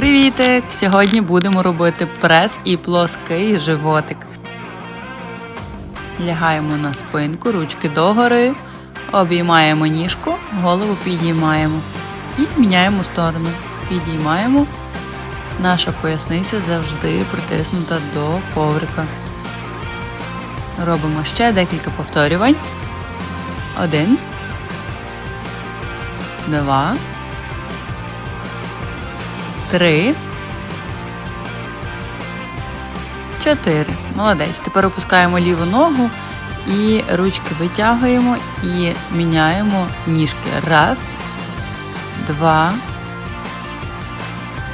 Привітик! Сьогодні будемо робити прес і плоский животик. Лягаємо на спинку, ручки догори, обіймаємо ніжку, голову підіймаємо і міняємо сторону. Підіймаємо. Наша поясниця завжди притиснута до коврика. Робимо ще декілька повторювань. Один. Два. Три. Чотири. Молодець. Тепер опускаємо ліву ногу і ручки витягуємо і міняємо ніжки. Раз, два,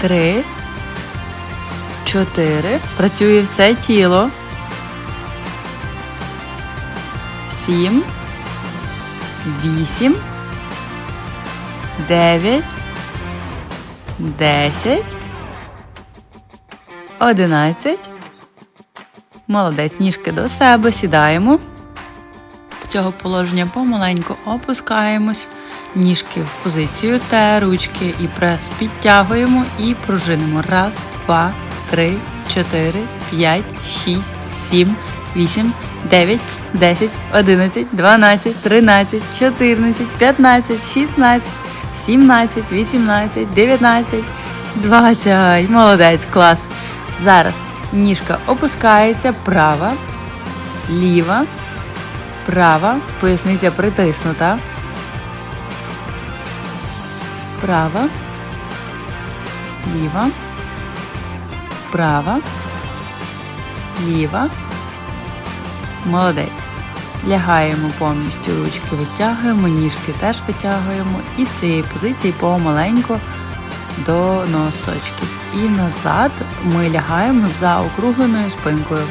три, чотири. Працює все тіло. Сім. Вісім. Дев'ять. Десять. Одинадцять. Молодець. Ніжки до себе. Сідаємо. З цього положення помаленьку опускаємось. Ніжки в позицію Т, ручки і прес підтягуємо і пружинимо. Раз, два, три, чотири, п'ять, шість, сім, вісім, дев'ять, десять, одинадцять, дванадцять, тринадцять, чотирнадцять, п'ятнадцять, шістнадцять. 17, 18, 19, 20. Молодець, клас. Зараз ніжка опускається, права, ліва, права, поясниця притиснута. Права, ліва, права, ліва. Молодець. Лягаємо повністю, ручки витягуємо, ніжки теж витягуємо і з цієї позиції помаленьку до носочків. І назад ми лягаємо за округленою спинкою.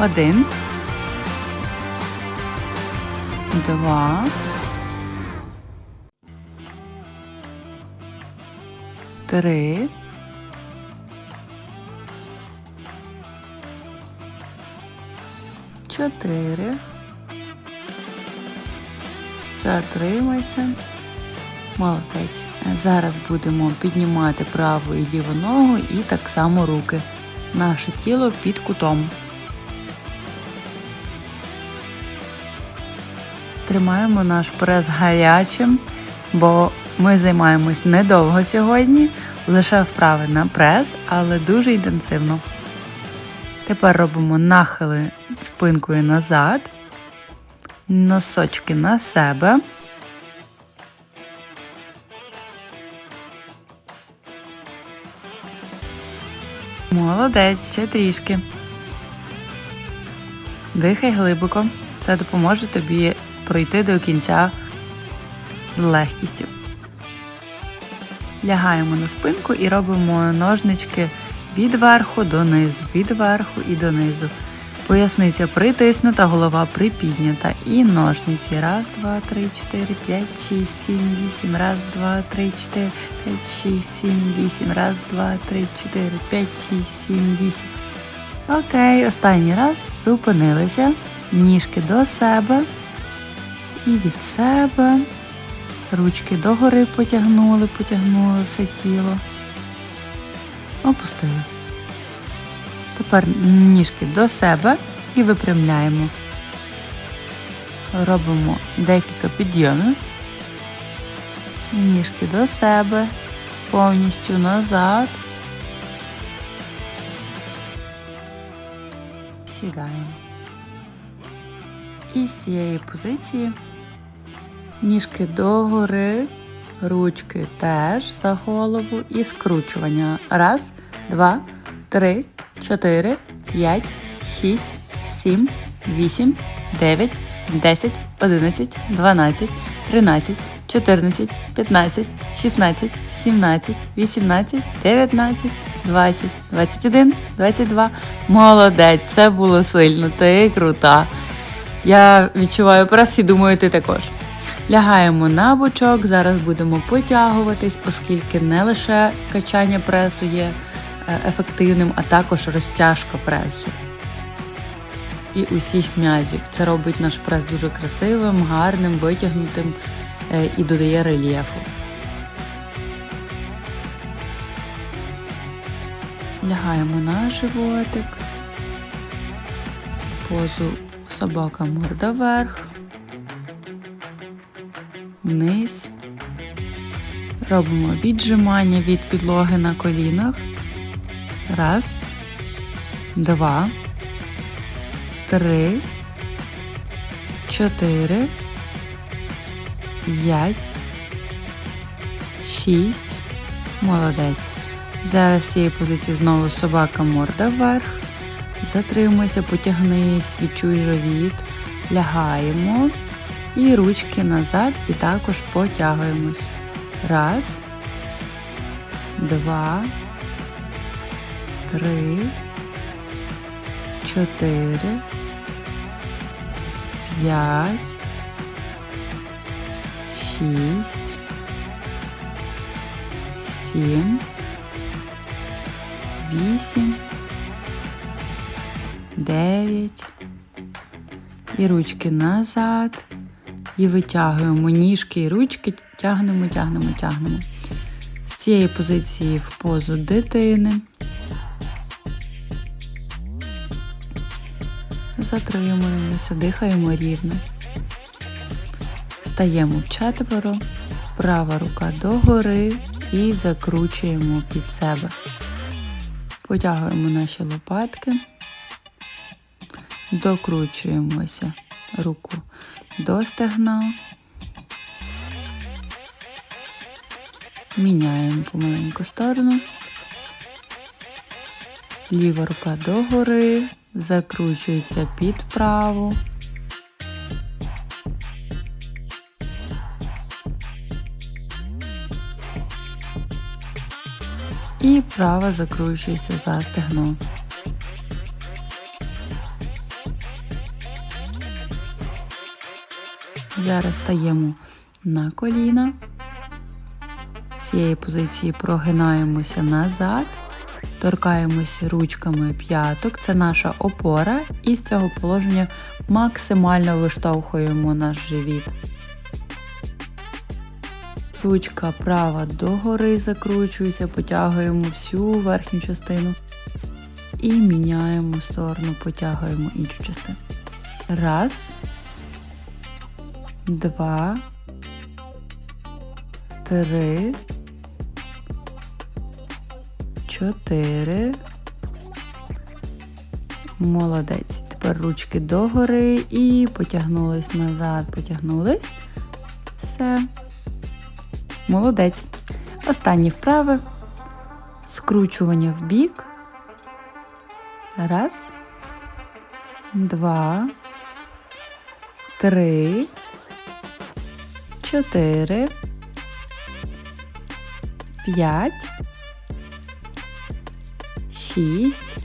Один. Два. Три. Чотири. Затримайся. Молодець. Зараз будемо піднімати праву і ліву ногу і так само руки. Наше тіло під кутом. Тримаємо наш прес гарячим, бо ми займаємось недовго сьогодні, лише вправи на прес, але дуже інтенсивно. Тепер робимо нахили спинкою назад, носочки на себе. Молодець, ще трішки. Дихай глибоко. Це допоможе тобі пройти до кінця легкістю. Лягаємо на спинку і робимо ножнички від верху до низу, від верху і донизу. Поясниця притиснута, голова припіднята. І ножниці. Раз, два, три, чотири, п'ять, шість, сім, вісім. Раз, два, три, чотири, п'ять, шість, сім, вісім. Раз, два, три, чотири, п'ять, шість, сім, вісім. Окей, останній раз зупинилися. Ніжки до себе і від себе. Ручки догори потягнули, потягнули все тіло. Опустили. Тепер ніжки до себе і випрямляємо. Робимо декілька підйомів. Ніжки до себе, повністю назад. Сідаємо. І з цієї позиції ніжки догори, ручки теж за голову і скручування. Раз, два, три, чотири, п'ять, шість, сім, вісім, дев'ять, десять, одинадцять, дванадцять, тринадцять, чотирнадцять, п'ятнадцять, шістнадцять, сімнадцять, вісімнадцять, дев'ятнадцять, двадцять, двадцять один, двадцять два. Молодець, це було сильно, ти крута. Я відчуваю прес і думаю, ти також. Лягаємо на бочок, зараз будемо потягуватись, оскільки не лише качання пресу є е, ефективним, а також розтяжка пресу. І усіх м'язів. Це робить наш прес дуже красивим, гарним, витягнутим е, і додає рельєфу. Лягаємо на животик, позу собака морда вверх. Вниз. Робимо віджимання від підлоги на колінах. Раз, два, три, чотири, п'ять, шість. Молодець. Зараз з цієї позиції знову собака морда вверх. Затримуйся, потягнись, відчуй живіт. Лягаємо. І ручки назад і також потягуємось. Раз, два, три, чотири, п'ять, шість, сім, вісім, дев'ять. І ручки назад. І витягуємо ніжки і ручки, тягнемо, тягнемо, тягнемо. З цієї позиції в позу дитини. Затримуємося, дихаємо рівно. Стаємо в четверо, права рука догори і закручуємо під себе. Потягуємо наші лопатки, докручуємося руку до стегна. Міняємо помаленьку сторону. Ліва рука догори, закручується під праву. І права закручується за стегно. Зараз стаємо на коліна. Цієї позиції прогинаємося назад, торкаємося ручками п'яток, це наша опора, і з цього положення максимально виштовхуємо наш живіт. Ручка права догори закручується, потягуємо всю верхню частину і міняємо сторону, потягуємо іншу частину. Раз два, три, чотири. Молодець. Тепер ручки догори і потягнулись назад, потягнулись. Все. Молодець. Останні вправи. Скручування в бік. Раз, два, три чотири, п'ять, шість.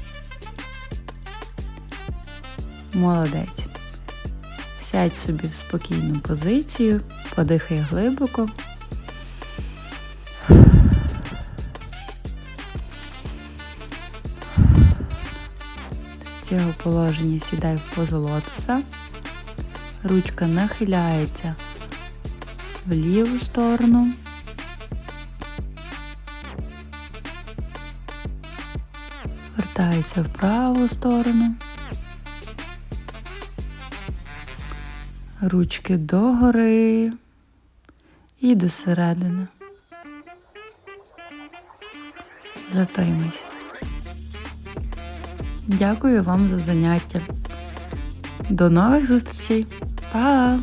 Молодець. Сядь собі в спокійну позицію, подихай глибоко. З цього положення сідай в позу лотоса. Ручка нахиляється в ліву сторону. Вертаюся в праву сторону. Ручки догори і до середини. Затримайся. Дякую вам за заняття. До нових зустрічей. Па!